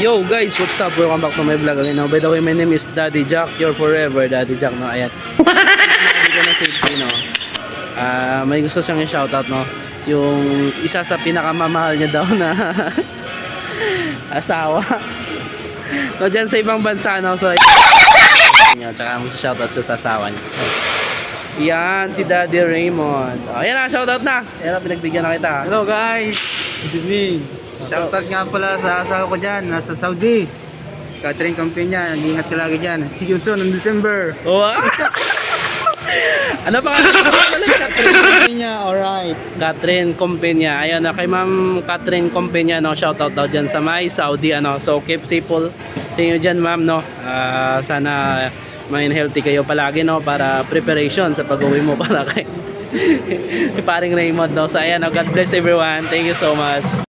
Yo guys, what's up? Welcome back to my vlog again. Now, by the way, my name is Daddy Jack. You're forever Daddy Jack, no? Ayan. Hindi ko na safety, no? Ah, may gusto siyang i-shoutout, no? Yung isa sa pinakamamahal niya daw na asawa. No, dyan sa ibang bansa, no? So, yun, tsaka mo shoutout siya sa asawa niya. Yan, si Daddy Raymond. Oh, yan na, shoutout na. Yan na, pinagbigyan na kita. Hello guys! Good evening! Shoutout nga pala sa asawa ko dyan, nasa Saudi. Catering Companya, nag-iingat ka lagi dyan. See you soon in December. Wow! ano pa Catherine Companya, alright. Catherine Compenya. Ayun na kay Ma'am Catherine Compenya no, shoutout daw diyan sa may Saudi ano. So keep safe sa inyo diyan, Ma'am no. Ah, sana main healthy kayo palagi no para preparation sa pag-uwi mo para kay paring Raymond no. So ayan, no, God bless everyone. Thank you so much.